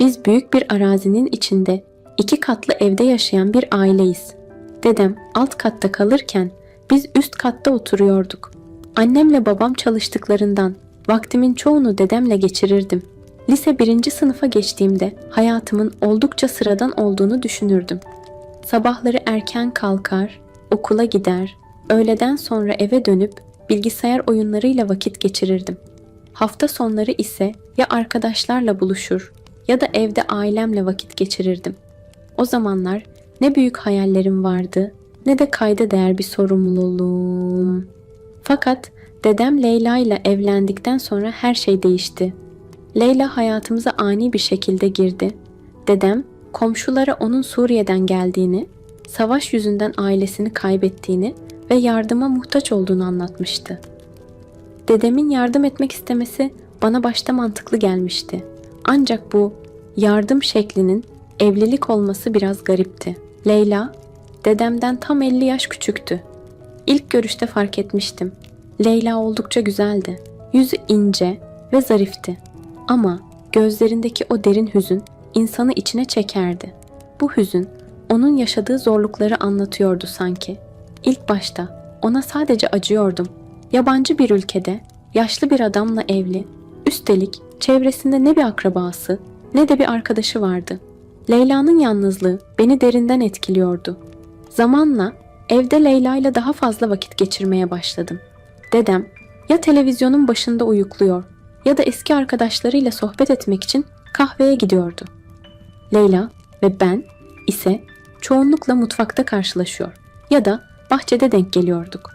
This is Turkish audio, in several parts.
Biz büyük bir arazinin içinde iki katlı evde yaşayan bir aileyiz. Dedem alt katta kalırken biz üst katta oturuyorduk. Annemle babam çalıştıklarından vaktimin çoğunu dedemle geçirirdim. Lise birinci sınıfa geçtiğimde hayatımın oldukça sıradan olduğunu düşünürdüm. Sabahları erken kalkar, okula gider, öğleden sonra eve dönüp bilgisayar oyunlarıyla vakit geçirirdim. Hafta sonları ise ya arkadaşlarla buluşur ya da evde ailemle vakit geçirirdim. O zamanlar ne büyük hayallerim vardı ne de kayda değer bir sorumluluğum. Fakat dedem Leyla ile evlendikten sonra her şey değişti. Leyla hayatımıza ani bir şekilde girdi. Dedem komşulara onun Suriye'den geldiğini, savaş yüzünden ailesini kaybettiğini ve yardıma muhtaç olduğunu anlatmıştı. Dedemin yardım etmek istemesi bana başta mantıklı gelmişti. Ancak bu yardım şeklinin evlilik olması biraz garipti. Leyla, dedemden tam 50 yaş küçüktü. İlk görüşte fark etmiştim. Leyla oldukça güzeldi. Yüzü ince ve zarifti. Ama gözlerindeki o derin hüzün insanı içine çekerdi. Bu hüzün onun yaşadığı zorlukları anlatıyordu sanki. İlk başta ona sadece acıyordum. Yabancı bir ülkede yaşlı bir adamla evli. Üstelik çevresinde ne bir akrabası ne de bir arkadaşı vardı. Leyla'nın yalnızlığı beni derinden etkiliyordu. Zamanla evde Leyla ile daha fazla vakit geçirmeye başladım. Dedem ya televizyonun başında uyukluyor ya da eski arkadaşlarıyla sohbet etmek için kahveye gidiyordu. Leyla ve ben ise çoğunlukla mutfakta karşılaşıyor ya da bahçede denk geliyorduk.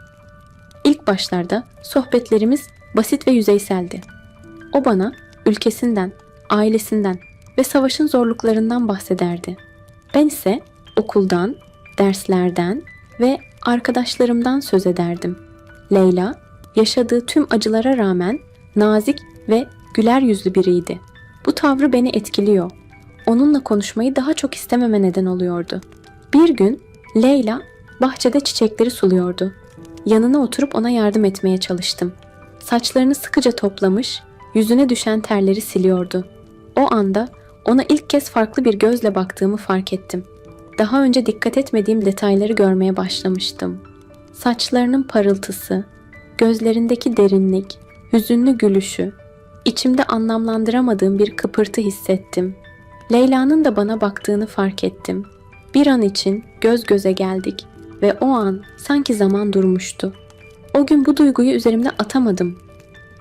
İlk başlarda sohbetlerimiz basit ve yüzeyseldi. O bana ülkesinden, ailesinden ve savaşın zorluklarından bahsederdi. Ben ise okuldan, derslerden ve arkadaşlarımdan söz ederdim. Leyla, yaşadığı tüm acılara rağmen nazik ve güler yüzlü biriydi. Bu tavrı beni etkiliyor. Onunla konuşmayı daha çok istememe neden oluyordu. Bir gün Leyla bahçede çiçekleri suluyordu. Yanına oturup ona yardım etmeye çalıştım. Saçlarını sıkıca toplamış, yüzüne düşen terleri siliyordu. O anda ona ilk kez farklı bir gözle baktığımı fark ettim. Daha önce dikkat etmediğim detayları görmeye başlamıştım. Saçlarının parıltısı, gözlerindeki derinlik, hüzünlü gülüşü, içimde anlamlandıramadığım bir kıpırtı hissettim. Leyla'nın da bana baktığını fark ettim. Bir an için göz göze geldik ve o an sanki zaman durmuştu. O gün bu duyguyu üzerimde atamadım.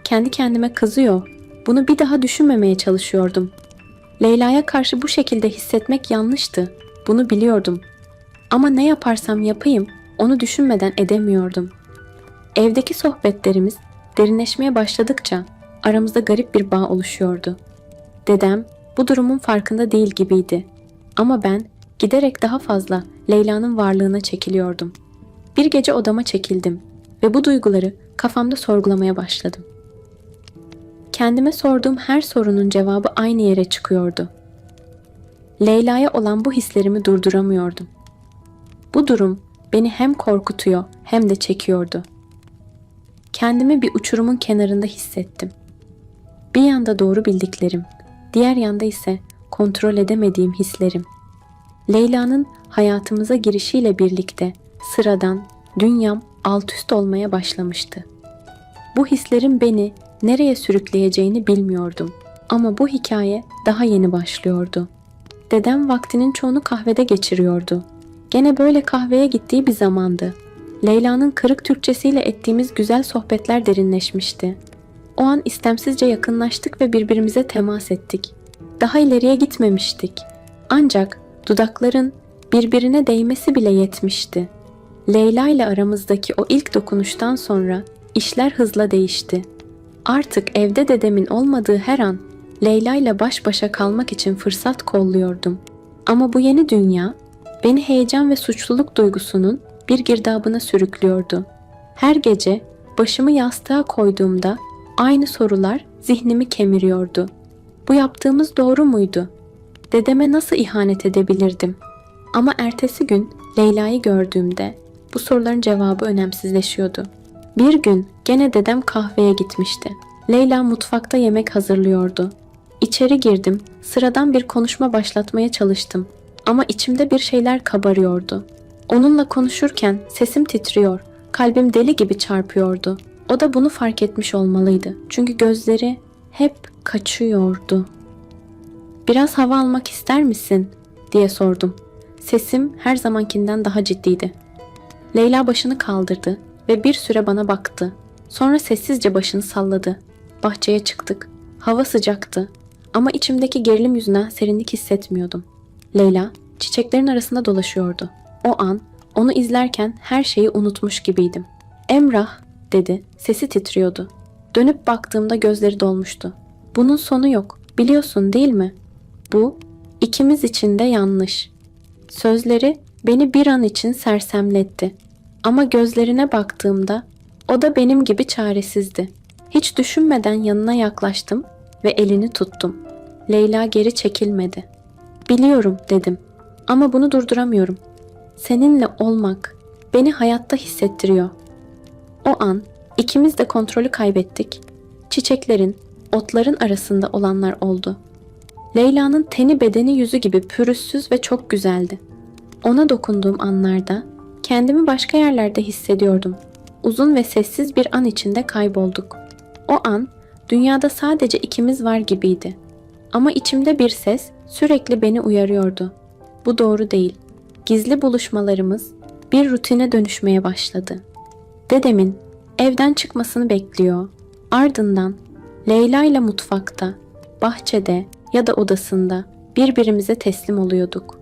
Kendi kendime kızıyor. Bunu bir daha düşünmemeye çalışıyordum. Leyla'ya karşı bu şekilde hissetmek yanlıştı. Bunu biliyordum. Ama ne yaparsam yapayım onu düşünmeden edemiyordum. Evdeki sohbetlerimiz derinleşmeye başladıkça aramızda garip bir bağ oluşuyordu. Dedem bu durumun farkında değil gibiydi. Ama ben giderek daha fazla Leyla'nın varlığına çekiliyordum. Bir gece odama çekildim ve bu duyguları kafamda sorgulamaya başladım. Kendime sorduğum her sorunun cevabı aynı yere çıkıyordu. Leyla'ya olan bu hislerimi durduramıyordum. Bu durum beni hem korkutuyor hem de çekiyordu. Kendimi bir uçurumun kenarında hissettim. Bir yanda doğru bildiklerim, diğer yanda ise kontrol edemediğim hislerim. Leyla'nın hayatımıza girişiyle birlikte sıradan dünyam alt üst olmaya başlamıştı. Bu hislerin beni nereye sürükleyeceğini bilmiyordum. Ama bu hikaye daha yeni başlıyordu. Dedem vaktinin çoğunu kahvede geçiriyordu. Gene böyle kahveye gittiği bir zamandı. Leyla'nın kırık Türkçesiyle ettiğimiz güzel sohbetler derinleşmişti. O an istemsizce yakınlaştık ve birbirimize temas ettik. Daha ileriye gitmemiştik. Ancak dudakların birbirine değmesi bile yetmişti. Leyla ile aramızdaki o ilk dokunuştan sonra işler hızla değişti. Artık evde dedemin olmadığı her an Leyla ile baş başa kalmak için fırsat kolluyordum. Ama bu yeni dünya beni heyecan ve suçluluk duygusunun bir girdabına sürüklüyordu. Her gece başımı yastığa koyduğumda aynı sorular zihnimi kemiriyordu. Bu yaptığımız doğru muydu? Dedeme nasıl ihanet edebilirdim? Ama ertesi gün Leyla'yı gördüğümde bu soruların cevabı önemsizleşiyordu. Bir gün gene dedem kahveye gitmişti. Leyla mutfakta yemek hazırlıyordu. İçeri girdim. Sıradan bir konuşma başlatmaya çalıştım. Ama içimde bir şeyler kabarıyordu. Onunla konuşurken sesim titriyor. Kalbim deli gibi çarpıyordu. O da bunu fark etmiş olmalıydı. Çünkü gözleri hep kaçıyordu. Biraz hava almak ister misin? diye sordum. Sesim her zamankinden daha ciddiydi. Leyla başını kaldırdı ve bir süre bana baktı. Sonra sessizce başını salladı. Bahçeye çıktık. Hava sıcaktı ama içimdeki gerilim yüzünden serinlik hissetmiyordum. Leyla çiçeklerin arasında dolaşıyordu. O an onu izlerken her şeyi unutmuş gibiydim. Emrah dedi. Sesi titriyordu. Dönüp baktığımda gözleri dolmuştu. Bunun sonu yok. Biliyorsun değil mi? Bu ikimiz için de yanlış. Sözleri beni bir an için sersemletti. Ama gözlerine baktığımda o da benim gibi çaresizdi. Hiç düşünmeden yanına yaklaştım ve elini tuttum. Leyla geri çekilmedi. Biliyorum dedim ama bunu durduramıyorum. Seninle olmak beni hayatta hissettiriyor. O an ikimiz de kontrolü kaybettik. Çiçeklerin, otların arasında olanlar oldu. Leyla'nın teni bedeni yüzü gibi pürüzsüz ve çok güzeldi. Ona dokunduğum anlarda kendimi başka yerlerde hissediyordum. Uzun ve sessiz bir an içinde kaybolduk. O an dünyada sadece ikimiz var gibiydi. Ama içimde bir ses sürekli beni uyarıyordu. Bu doğru değil. Gizli buluşmalarımız bir rutine dönüşmeye başladı. Dedemin evden çıkmasını bekliyor. Ardından Leyla ile mutfakta, bahçede ya da odasında birbirimize teslim oluyorduk.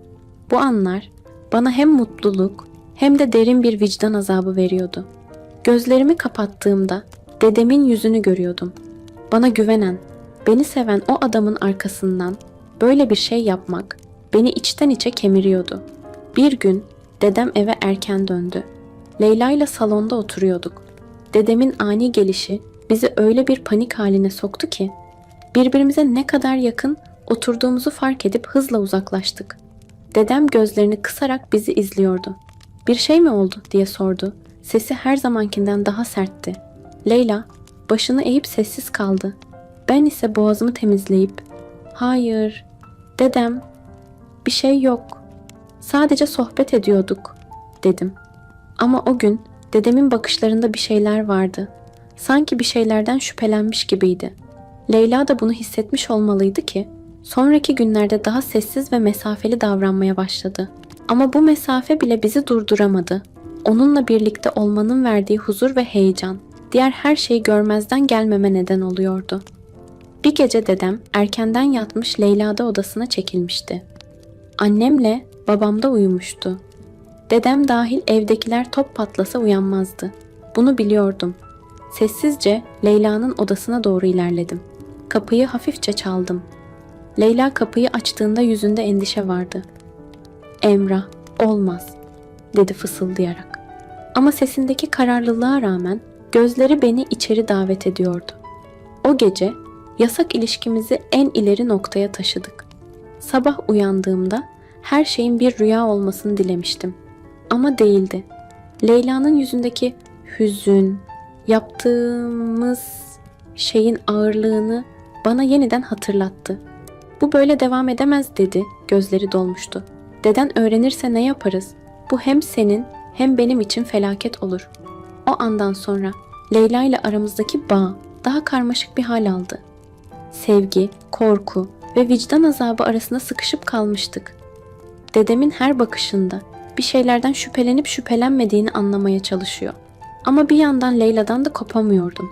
Bu anlar bana hem mutluluk hem de derin bir vicdan azabı veriyordu. Gözlerimi kapattığımda dedemin yüzünü görüyordum. Bana güvenen, beni seven o adamın arkasından böyle bir şey yapmak beni içten içe kemiriyordu. Bir gün dedem eve erken döndü. Leyla ile salonda oturuyorduk. Dedemin ani gelişi bizi öyle bir panik haline soktu ki birbirimize ne kadar yakın oturduğumuzu fark edip hızla uzaklaştık. Dedem gözlerini kısarak bizi izliyordu. Bir şey mi oldu diye sordu. Sesi her zamankinden daha sertti. Leyla başını eğip sessiz kaldı. Ben ise boğazımı temizleyip "Hayır, dedem, bir şey yok. Sadece sohbet ediyorduk." dedim. Ama o gün dedemin bakışlarında bir şeyler vardı. Sanki bir şeylerden şüphelenmiş gibiydi. Leyla da bunu hissetmiş olmalıydı ki sonraki günlerde daha sessiz ve mesafeli davranmaya başladı. Ama bu mesafe bile bizi durduramadı. Onunla birlikte olmanın verdiği huzur ve heyecan diğer her şeyi görmezden gelmeme neden oluyordu. Bir gece dedem erkenden yatmış Leyla'da odasına çekilmişti. Annemle babam da uyumuştu. Dedem dahil evdekiler top patlasa uyanmazdı. Bunu biliyordum. Sessizce Leyla'nın odasına doğru ilerledim. Kapıyı hafifçe çaldım. Leyla kapıyı açtığında yüzünde endişe vardı. Emrah, olmaz, dedi fısıldayarak. Ama sesindeki kararlılığa rağmen gözleri beni içeri davet ediyordu. O gece yasak ilişkimizi en ileri noktaya taşıdık. Sabah uyandığımda her şeyin bir rüya olmasını dilemiştim. Ama değildi. Leyla'nın yüzündeki hüzün, yaptığımız şeyin ağırlığını bana yeniden hatırlattı. Bu böyle devam edemez dedi. Gözleri dolmuştu. Deden öğrenirse ne yaparız? Bu hem senin hem benim için felaket olur. O andan sonra Leyla ile aramızdaki bağ daha karmaşık bir hal aldı. Sevgi, korku ve vicdan azabı arasında sıkışıp kalmıştık. Dedemin her bakışında bir şeylerden şüphelenip şüphelenmediğini anlamaya çalışıyor. Ama bir yandan Leyla'dan da kopamıyordum.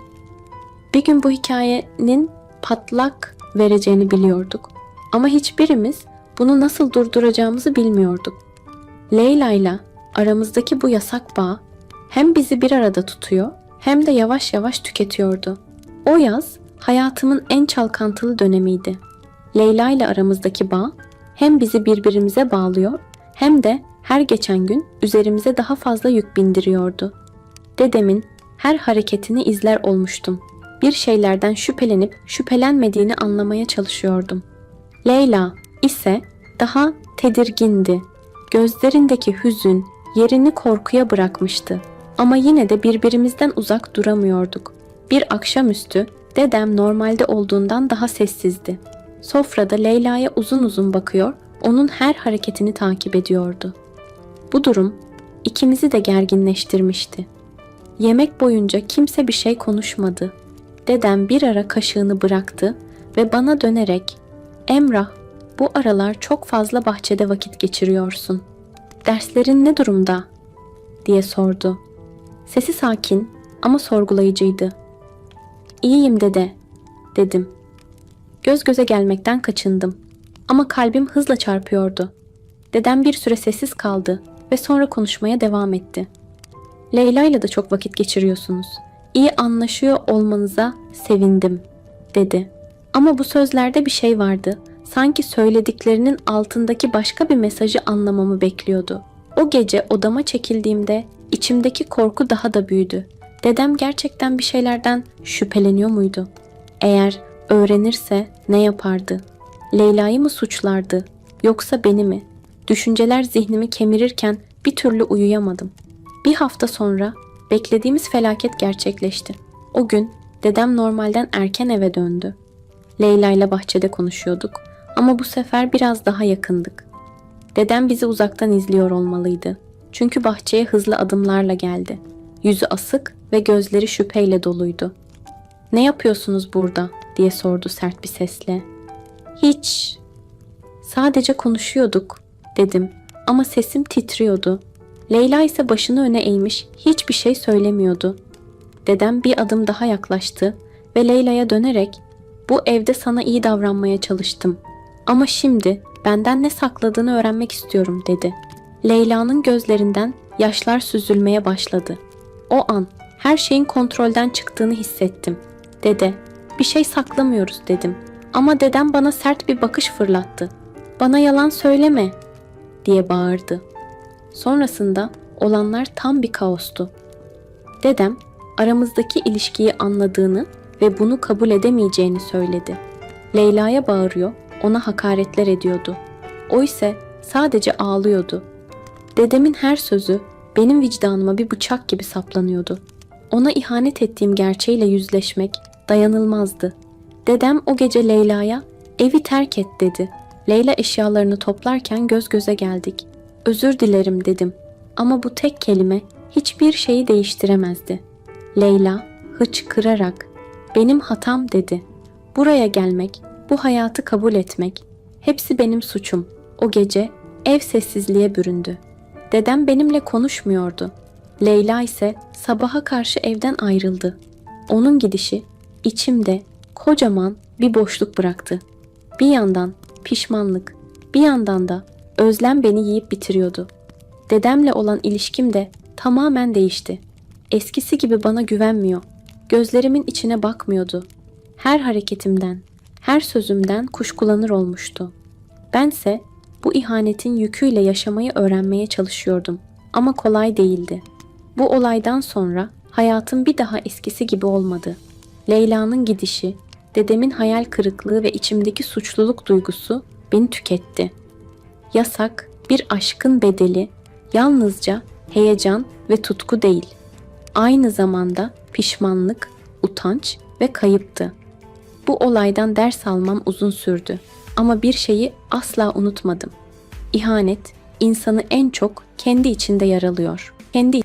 Bir gün bu hikayenin patlak vereceğini biliyorduk. Ama hiçbirimiz bunu nasıl durduracağımızı bilmiyorduk. Leyla ile aramızdaki bu yasak bağ hem bizi bir arada tutuyor hem de yavaş yavaş tüketiyordu. O yaz hayatımın en çalkantılı dönemiydi. Leyla ile aramızdaki bağ hem bizi birbirimize bağlıyor hem de her geçen gün üzerimize daha fazla yük bindiriyordu. Dedemin her hareketini izler olmuştum. Bir şeylerden şüphelenip şüphelenmediğini anlamaya çalışıyordum. Leyla ise daha tedirgindi. Gözlerindeki hüzün yerini korkuya bırakmıştı. Ama yine de birbirimizden uzak duramıyorduk. Bir akşamüstü dedem normalde olduğundan daha sessizdi. Sofrada Leyla'ya uzun uzun bakıyor, onun her hareketini takip ediyordu. Bu durum ikimizi de gerginleştirmişti. Yemek boyunca kimse bir şey konuşmadı. Dedem bir ara kaşığını bıraktı ve bana dönerek "Emrah, bu aralar çok fazla bahçede vakit geçiriyorsun. Derslerin ne durumda?" diye sordu. Sesi sakin ama sorgulayıcıydı. "İyiyim dede." dedim. Göz göze gelmekten kaçındım ama kalbim hızla çarpıyordu. Dedem bir süre sessiz kaldı ve sonra konuşmaya devam etti. Leyla ile de çok vakit geçiriyorsunuz. İyi anlaşıyor olmanıza sevindim, dedi. Ama bu sözlerde bir şey vardı. Sanki söylediklerinin altındaki başka bir mesajı anlamamı bekliyordu. O gece odama çekildiğimde içimdeki korku daha da büyüdü. Dedem gerçekten bir şeylerden şüpheleniyor muydu? Eğer öğrenirse ne yapardı? Leyla'yı mı suçlardı yoksa beni mi? Düşünceler zihnimi kemirirken bir türlü uyuyamadım. Bir hafta sonra beklediğimiz felaket gerçekleşti. O gün dedem normalden erken eve döndü. Leyla ile bahçede konuşuyorduk ama bu sefer biraz daha yakındık. Dedem bizi uzaktan izliyor olmalıydı. Çünkü bahçeye hızlı adımlarla geldi. Yüzü asık ve gözleri şüpheyle doluydu. "Ne yapıyorsunuz burada?" diye sordu sert bir sesle. "Hiç. Sadece konuşuyorduk." dedim ama sesim titriyordu. Leyla ise başını öne eğmiş, hiçbir şey söylemiyordu. Dedem bir adım daha yaklaştı ve Leyla'ya dönerek "Bu evde sana iyi davranmaya çalıştım. Ama şimdi benden ne sakladığını öğrenmek istiyorum." dedi. Leyla'nın gözlerinden yaşlar süzülmeye başladı. O an her şeyin kontrolden çıktığını hissettim. Dede, bir şey saklamıyoruz dedim. Ama dedem bana sert bir bakış fırlattı. Bana yalan söyleme diye bağırdı. Sonrasında olanlar tam bir kaostu. Dedem aramızdaki ilişkiyi anladığını ve bunu kabul edemeyeceğini söyledi. Leyla'ya bağırıyor, ona hakaretler ediyordu. O ise sadece ağlıyordu. Dedemin her sözü benim vicdanıma bir bıçak gibi saplanıyordu. Ona ihanet ettiğim gerçeğiyle yüzleşmek dayanılmazdı. Dedem o gece Leyla'ya evi terk et dedi. Leyla eşyalarını toplarken göz göze geldik. Özür dilerim dedim ama bu tek kelime hiçbir şeyi değiştiremezdi. Leyla hıçkırarak benim hatam dedi. Buraya gelmek, bu hayatı kabul etmek hepsi benim suçum. O gece ev sessizliğe büründü. Dedem benimle konuşmuyordu. Leyla ise sabaha karşı evden ayrıldı. Onun gidişi içimde kocaman bir boşluk bıraktı. Bir yandan pişmanlık, bir yandan da özlem beni yiyip bitiriyordu. Dedemle olan ilişkim de tamamen değişti. Eskisi gibi bana güvenmiyor. Gözlerimin içine bakmıyordu. Her hareketimden, her sözümden kuşkulanır olmuştu. Bense bu ihanetin yüküyle yaşamayı öğrenmeye çalışıyordum ama kolay değildi. Bu olaydan sonra hayatım bir daha eskisi gibi olmadı. Leyla'nın gidişi, dedemin hayal kırıklığı ve içimdeki suçluluk duygusu beni tüketti. Yasak bir aşkın bedeli yalnızca heyecan ve tutku değil. Aynı zamanda pişmanlık, utanç ve kayıptı. Bu olaydan ders almam uzun sürdü ama bir şeyi asla unutmadım. İhanet insanı en çok kendi içinde yaralıyor. Kendi